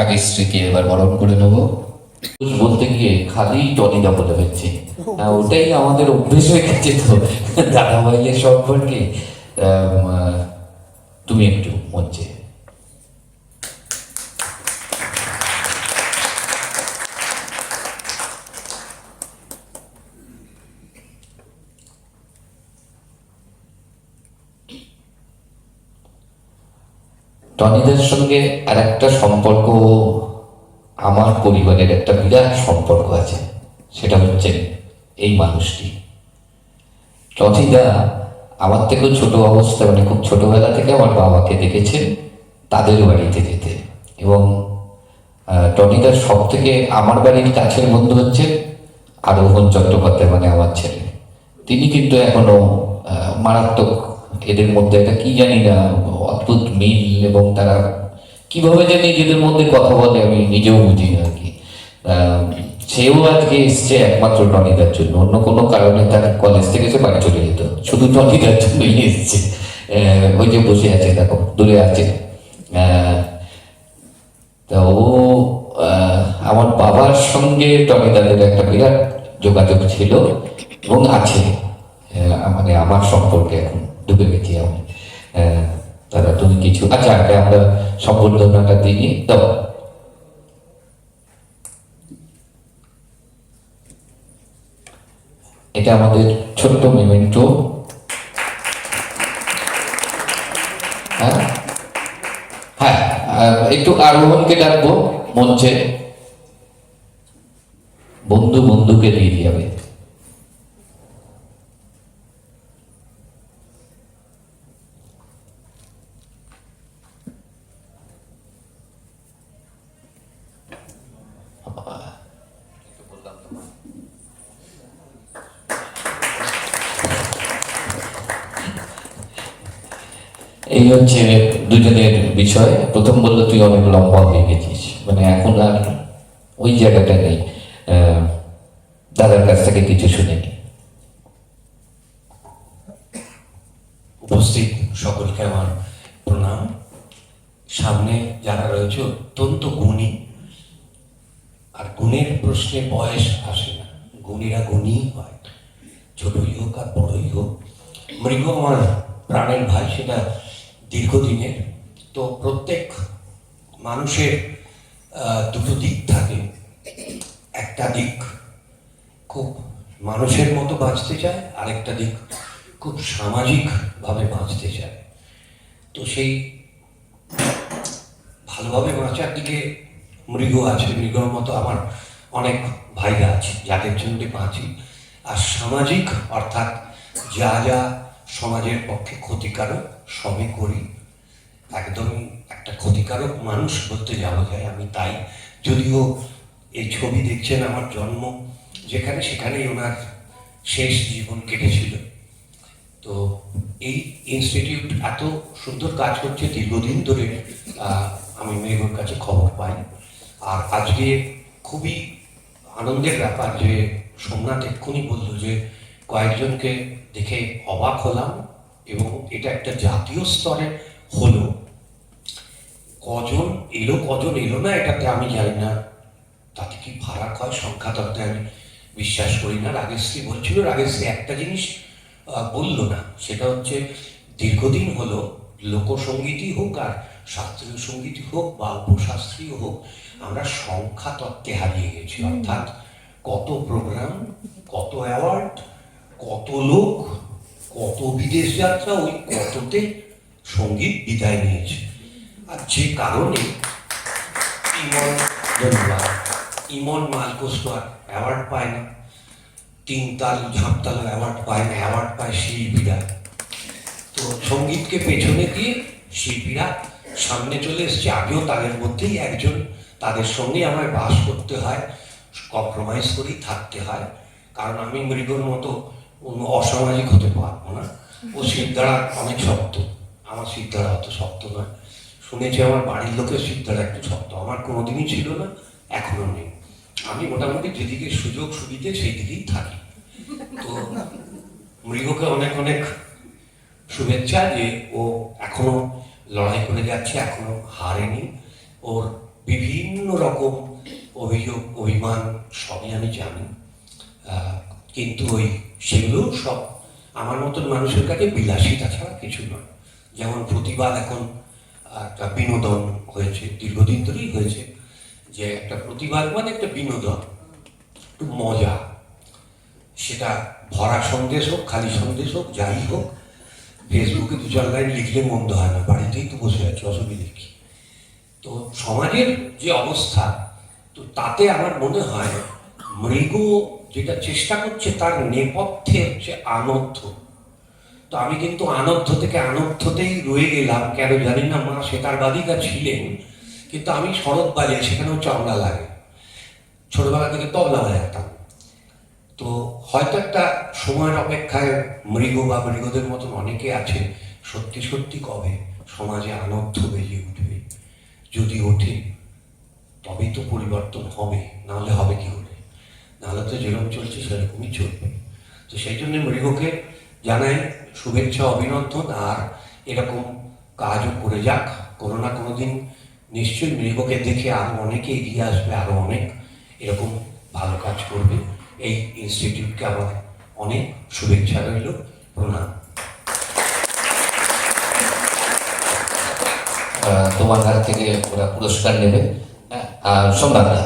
কাকেশ্রীকে এবার বরণ করে নেব। বলতে গিয়ে খালি টনিদা বলে হচ্ছে ওটাই আমাদের অভ্যেস হয়ে গেছে তো। দাদা ভাইয়ের সম্পর্কে তুমি একটু মঞ্চে টনিদার সঙ্গে আর একটা সম্পর্ক আমার পরিবারের একটা বিরাট সম্পর্ক আছে। সেটা হচ্ছে এই মানুষটি। টনিদা আমার থেকেও ছোট অবস্থা মানে খুব ছোটবেলা থেকে আমার বাবাকে দেখেছেন তাদের বাড়িতে যেতে। এবং টনিদার সব থেকে আমার বাড়ির কাছের বন্ধু হচ্ছে আরোহণ চট্টোপাধ্যায় মানে আমার ছেলে। তিনি কিন্তু এখনও মারাত্মক এদের মধ্যে একটা কি জানি না, অদ্ভুত মিল এবং তারা কীভাবে জানি নিজেদের মধ্যে কথা বলে আমি নিজেও বুঝি না আর কি। সেও আজকে এসছে একমাত্র টনিদার জন্য। অন্য কোনো কারণে তার কলেজ থেকে সে বাড়ি চলে যেত। শুধু টনিদার জন্যই এসছে। ওই যে বসে আছে, দেখো, দূরে আছে। তা ও আমার বাবার সঙ্গে টনিদাদের একটা বিরাট যোগাযোগ ছিল এবং আছে। মানে আমার সম্পর্কে এখন। ডুবে গেছি আমি। দাদা তুমি কিছু আচ্ছা আগে আমরা সম্বর্ধনাটা দিই। দাও এটা আমাদের ছোট্ট মেমেন্টো হ্যাঁ? হ্যাঁ একটু আরোহণকে ডাকবো, মঞ্চে। বন্ধু বন্ধুকে দিয়ে যাবে এই হচ্ছে দুজনের বিষয়। প্রথম বলল, তুই অনেক লম্বা হয়ে গেছিস। মানে এখন আর ওই জায়গাটা নেই। দাদার কাছ থেকে কিছু শুনিনি। উপস্থিত সকলকে আমার প্রণাম। সামনে যারা রয়েছে অত্যন্ত গুণী। আর গুণের প্রশ্নে বয়স আসে না। গুণীরা গুণী হয়। ছোটই হোক আর বড়ই হোক। মৃগ আমার প্রাণের ভাই, সেটা দীর্ঘদিনের, তো প্রত্যেক মানুষের দুটো দিক থাকে। একটা দিক খুব মানুষের মতো বাঁচতে চায়, আরেকটা দিক খুব সামাজিকভাবে বাঁচতে চায়। তো সেই ভালোভাবে বাঁচার দিকে মৃগ আছে, মৃগর মতো আমার অনেক ভাইরা আছে, যাদের জন্য বাঁচি। আর সামাজিক, অর্থাৎ যা যা সমাজের পক্ষে ক্ষতিকারক সবই করি। একদমই একটা ক্ষতিকারক মানুষ বলতে যাওয়া যায়, আমি তাই। যদিও এই ছবি দেখছেন আমার জন্ম, যেখানে সেখানেই ওনার শেষ জীবন কেটেছিল। তো এই ইনস্টিটিউট এত সুন্দর কাজ করছে, দীর্ঘদিন ধরে আমি মেঘর কাছে খবর পাই। আর আজকে খুবই আনন্দের ব্যাপার যে সোমনাথ এক্ষুনি বলল যে কয়েকজনকে দেখে অবাক হলাম এবং এটা একটা জাতীয় স্তরে হলো। কজন এলো কজন এলো না এটাতে আমি জানি না। তাতে কি ফারাক হয়? সংখ্যা তত্ত্বে আমি বিশ্বাস করি না। রাগেশশ্রী বলছিল রাগেশশ্রী একটা জিনিস বলল না। সেটা হচ্ছে দীর্ঘদিন হলো লোকসঙ্গীতই হোক আর শাস্ত্রীয় সঙ্গীতই হোক বা উপশাস্ত্রীয় হোক আমরা সংখ্যা তত্ত্বে হারিয়ে গেছি। অর্থাৎ কত প্রোগ্রাম কত অ্যাওয়ার্ড কত লোক, কত বিদেশ যাত্রা, ওই কততে সংগীত বিদায় নিয়েছে। আর যে কারণে ইমন ইমন মালকোস আর অ্যাওয়ার্ড পায় না। তিন তাল ঝাঁপতাল অ্যাওয়ার্ড পায় না অ্যাওয়ার্ড পায় শিল্পীরা। তো সঙ্গীতকে পেছনে দিয়ে শিল্পীরা সামনে চলে এসছে। আগেও তাদের মধ্যেই একজন, তাদের সঙ্গে আমায় বাস করতে হয় কম্প্রোমাইজ করেই থাকতে হয়। কারণ আমি মৃগর মতো অসামাজিক হতে পারব না। ও সিদ্ধারা অনেক শক্ত। আমার সিদ্ধারা অত শক্ত নয়। শুনেছি আমার বাড়ির লোকের সিদ্ধারা একটু শক্ত। আমার কোনোদিনই ছিল না, এখনও নেই। আমি মোটামুটি যেদিকে সুযোগ সুবিধে সেই দিকেই থাকি। তো মৃগকে অনেক অনেক শুভেচ্ছা যে ও এখনও লড়াই করে যাচ্ছে, এখনও হারেনি। ওর বিভিন্ন রকম অভিযোগ, অভিমান সবই আমি জানি। কিন্তু ওই সেগুলো সব আমার মতন মানুষের কাছে বিলাসিতা ছাড়া কিছু নয়। যেমন প্রতিবাদ এখন একটা বিনোদন হয়েছে, দীর্ঘদিন ধরেই হয়েছে, যে একটা প্রতিবাদ মানে একটা বিনোদন, একটু মজা। সেটা ভরা সন্দেশ হোক, খালি সন্দেশ হোক, যাই হোক, ফেসবুকে দু চার লাইন লিখলে মন্দ হয় না, বাড়িতেই তো বসে আছে, অসুবিধে কি? তো সমাজের যে অবস্থা, তো তাতে আমার মনে হয় মৃগ যেটা চেষ্টা করছে তার নেপথ্যে হচ্ছে আনর্থ তো আমি কিন্তু আনর্থ থেকে আনর্থতেই রয়ে গেলাম, কেন জানি না মা সেতার বাদিকা ছিলেন, কিন্তু আমি শরৎ বাজাই সেখানেও চামড়া লাগে। ছোটবেলা থেকে তবলা বাজাতাম। তো হয়তো একটা সময়ের অপেক্ষায় মৃগ বা মৃগদের মতন অনেকে আছে, সত্যি সত্যি কবে সমাজে আনর্থ বেজে উঠবে? যদি ওঠে, তবেই তো পরিবর্তন হবে, নাহলে হবে কি করে? নাহলে তো যেরকম চলছে সেরকমই চলবে। তো সেই জন্য মৃগকে জানাই শুভেচ্ছা অভিনন্দন আর এরকম কাজও করে যাক। কোনো না কোনো দিন নিশ্চয়ই মৃগকে দেখে আরও অনেকে এগিয়ে আসবে আরও অনেক এরকম ভালো কাজ করবে। এই ইনস্টিটিউটকে আমার অনেক শুভেচ্ছা রইল। প্রণাম। তোমার হাত থেকে ওরা পুরস্কার নেবে। হ্যাঁ, সম্রাটরা